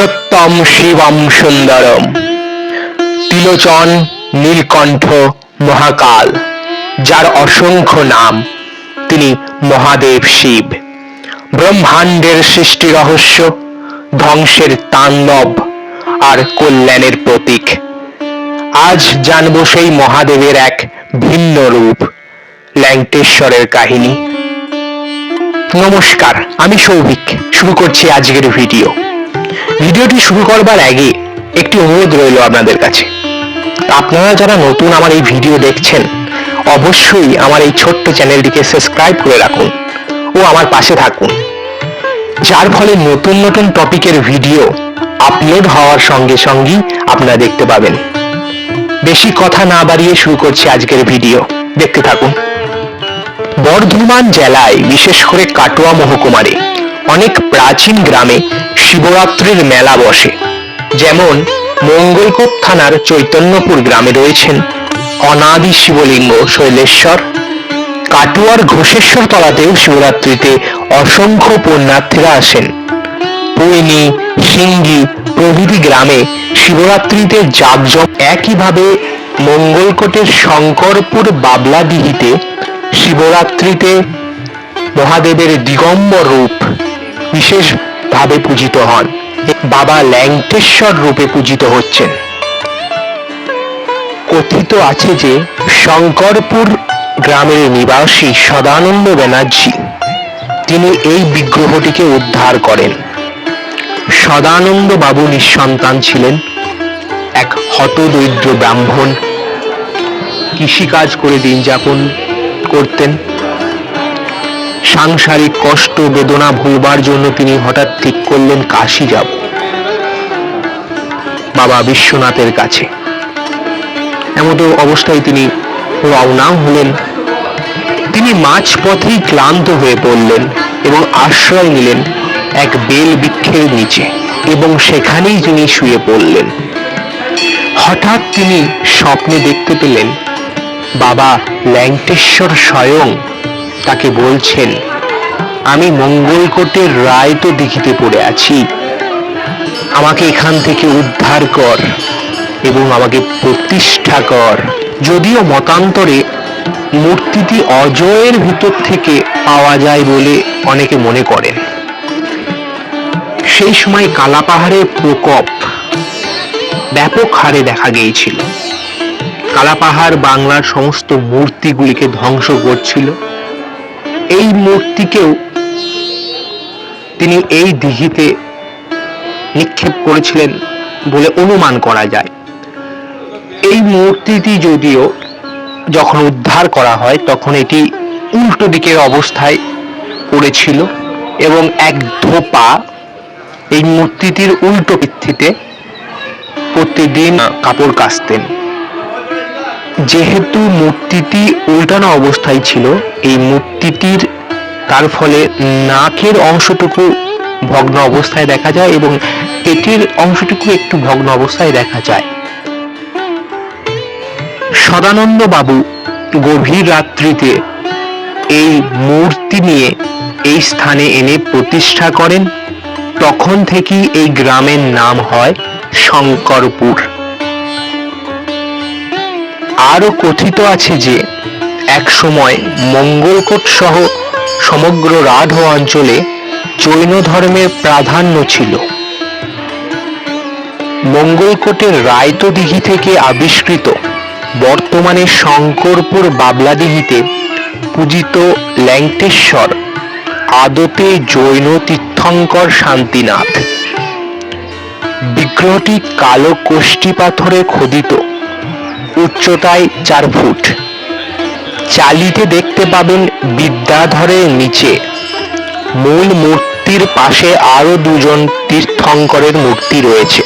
পুরুষোত্তম শিবম সুন্দরম। তিলোচন, নীলকণ্ঠ, মহাকাল, যার অসংখ্য নাম, তিনি মহাদেব শিব। ব্রহ্মাণ্ডের সৃষ্টি রহস্য, ধ্বংসের তাণ্ডব আর কল্যাণের প্রতীক। আজ জানব সেই মহাদেবের এক ভিন্ন রূপ, ল্যাংটেশ্বরের কাহিনী। নমস্কার, আমি সৌভিক। শুরু করছি আজকের ভিডিও। ভিডিওটি শুরু করবার আগে একটি অনুরোধ রইল আপনাদের কাছে। আপনারা যারা নতুন আমার এই ভিডিও দেখছেন, অবশ্যই আমার এই ছোট্ট চ্যানেলটিকে সাবস্ক্রাইব করে রাখুন ও আমার পাশে থাকুন। যার ফলে নতুন নতুন টপিকের ভিডিও আপলোড হওয়ার সঙ্গে সঙ্গেই আপনারা দেখতে পাবেন। বেশি কথা না বাড়িয়ে শুরু করছি আজকের ভিডিও। দেখতে থাকুন। বর্ধমান জেলায় বিশেষ করে কাটোয়া মহকুমারে অনেক প্রাচীন গ্রামে শিবরাত্রির মেলা বসে, যেমন মঙ্গলকোট থানার চৈতন্যপুর গ্রামে রয়েছেন অনাদি শিবলিঙ্গ শৈলেশ্বর। কাটুয়ার ঘোষেশ্বর তলাতেও শিবরাত্রিতে অসংখ্য পুণ্যার্থীরা আসেন। পৈনি সিঙ্গি প্রভৃতি গ্রামে শিবরাত্রিতে জাগজম একইভাবে মঙ্গলকোটের শঙ্করপুর বাবলাডিহিতে শিবরাত্রিতে মহাদেবের দিগম্বর রূপ বিশেষভাবে পূজিত হন। বাবা ল্যাংটেশ্বর রূপে পূজিত হচ্ছেন। কথিত আছে যে শঙ্করপুর গ্রামের নিবাসী সদানন্দ ব্যানার্জি, তিনি এই বিগ্রহটিকে উদ্ধার করেন। সদানন্দ বাবু নিঃসন্তান ছিলেন, এক হতদরিদ্র ব্রাহ্মণ। কৃষিকাজ করে দিন যাপন করতেন। সাংসারিক কষ্ট, বেদনা ভুলবার জন্য তিনি হঠাৎ ঠিক করলেন, কাশি যাব। বাবা বিশ্বনাথের কাছে। এমতো অবস্থায় তিনি রওনাও হলেন। তিনি মাঝপথেই ক্লান্ত হয়ে পড়লেন এবং আশ্রয় নিলেন এক বেল বৃক্ষের নিচে এবং সেখানেই তিনি শুয়ে পড়লেন। হঠাৎ তিনি স্বপ্নে দেখতে পেলেন, বাবা ল্যাংটেশ্বর স্বয়ং তাকে বলছেন, আমি মঙ্গলকোটের রায় তো দিঘিতে পড়ে আছি। আমাকে এখান থেকে উদ্ধার কর এবং আমাকে প্রতিষ্ঠা কর। যদিও মতান্তরে মূর্তিটি অজয়ের ভিতর থেকে পাওয়া যায় বলে অনেকে মনে করেন। সেই সময় কালাপাহাড়ের প্রকোপ ব্যাপক হারে দেখা গিয়েছিল। কালাপাহাড় বাংলার সমস্ত মূর্তিগুলিকে ধ্বংস করছিল। এই মূর্তিকেও তিনি এই দিঘিতে নিক্ষেপ করেছিলেন বলে অনুমান করা যায়। এই মূর্তিটি যদিও যখন উদ্ধার করা হয়, তখন এটি উল্টো দিকের অবস্থায় পড়েছিল এবং এক ধোপা এই মূর্তিটির উল্টো ভিত্তিতে প্রতিদিন কাপড় কাচতেন। যেহেতু মূর্তিটি উল্টানো অবস্থায় ছিল, এই মূর্তিটির তার ফলে নাকের অংশটুকু ভগ্ন অবস্থায় দেখা যায় এবং পেটের অংশটুকু একটু ভগ্ন অবস্থায় দেখা যায়। সদানন্দ বাবু গভীর রাত্রিতে এই মূর্তি নিয়ে এই স্থানে এনে প্রতিষ্ঠা করেন। তখন থেকেই এই গ্রামের নাম হয় শঙ্করপুর। আরও কথিত আছে যে, এক সময় মঙ্গলকোট সহ সমগ্র রাঢ় অঞ্চলে জৈন ধর্মের প্রাধান্য ছিল। মঙ্গলকোটের রায়তো দিঘি থেকে আবিষ্কৃত বর্তমানে শঙ্করপুর বাবলাদিঘিতে পূজিত ল্যাংটেশ্বর, আদতে জৈন তীর্থঙ্কর শান্তিনাথ। বিগ্রহটি কালো কোষ্ঠী পাথরে খোদিত। উচ্চতায় চার ফুট। চালিতে দেখতে পাবেন বিদ্যাধরের নিচে। মূল মূর্তির পাশে আরও দুজন তীর্থঙ্করের মূর্তি রয়েছে।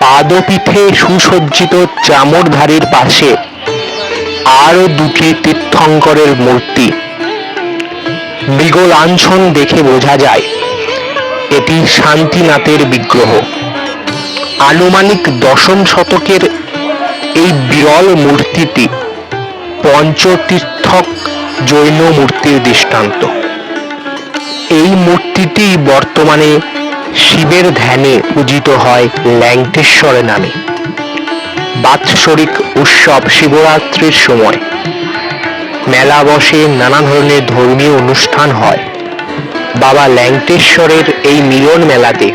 পাদপীঠে সুসজ্জিত চামরধারীর পাশে আরও দুটি তীর্থঙ্করের মূর্তি। মৃগলাঞ্ছন দেখে বোঝা যায়, এটি শান্তিনাথের বিগ্রহ। আনুমানিক দশম শতকের এই বিরল মূর্তিটি পঞ্চতীর্থক জৈন মূর্তির দৃষ্টান্ত। এই মূর্তিটি বর্তমানে শিবের ধ্যানে পূজিত হয় ল্যাংটেশ্বর নামে। বাৎসরিক উৎসব শিবরাত্রির সময়। মেলা বসে নানা ধরনের ধর্মীয় অনুষ্ঠান হয়। বাবা ল্যাংটেশ্বরের এই মিলন মেলাতে।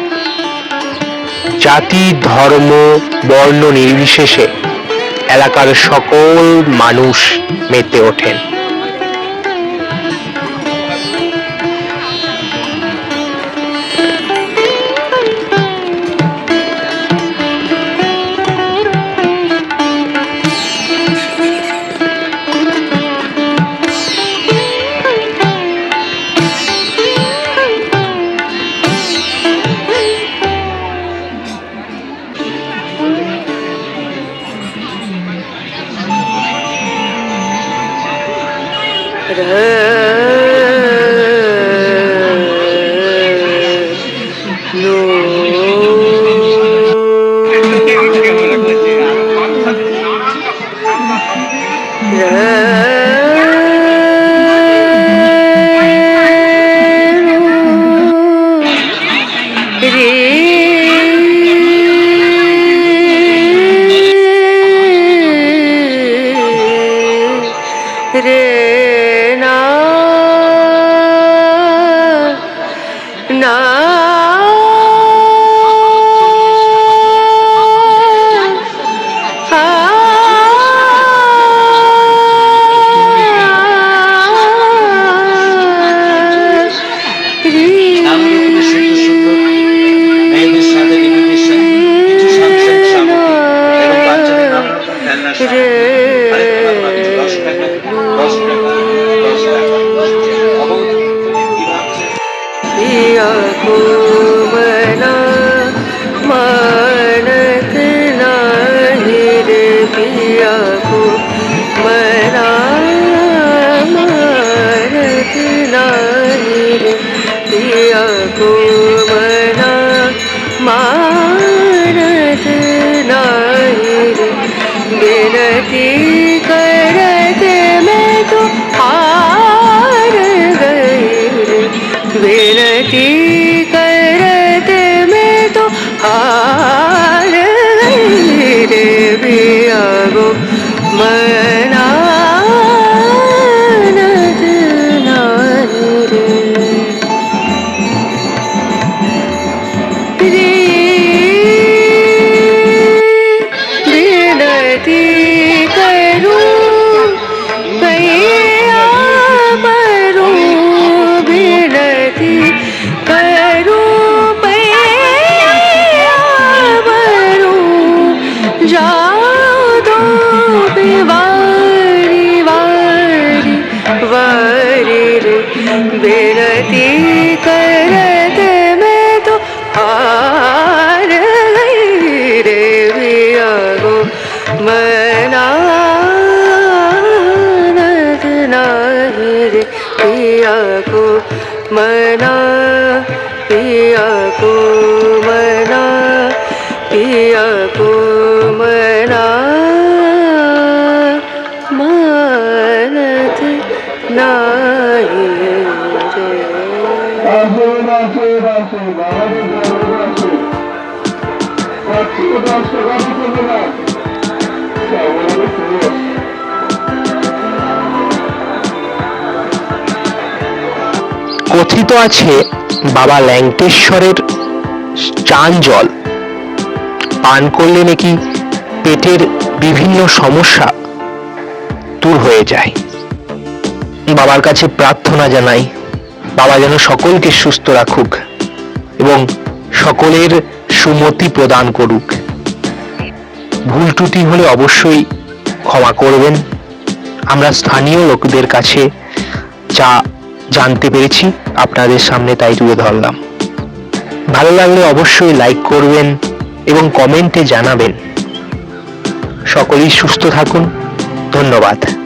জাতি, ধর্ম, বর্ণ নির্বিশেষে এলাকার সকল মানুষ মেতে ওঠেন। থেকে पिया विनती करत मैं तो हार गई रे पिया गो मनानत नाही रे पिया को मना पिया को मना কথিত আছে বাবা ল্যাংটেশ্বরের চান জল। পান করলে নাকি পেটের বিভিন্ন সমস্যা দূর হয়ে যায়। বাবার কাছে প্রার্থনা জানাই, বাবা যেন সকলকে সুস্থ রাখুক এবং সকলের সুমতি প্রদান করুক। ভুল ত্রুটি হলে অবশ্যই ক্ষমা করবেন। আমরা স্থানীয় লোকদের কাছে যা জানতে পেরেছি, আপনাদের সামনে তাই তুলে ধরলাম। ভালো লাগলে অবশ্যই লাইক করবেন এবং কমেন্টে জানাবেন। সকলেই সুস্থ থাকুন। ধন্যবাদ।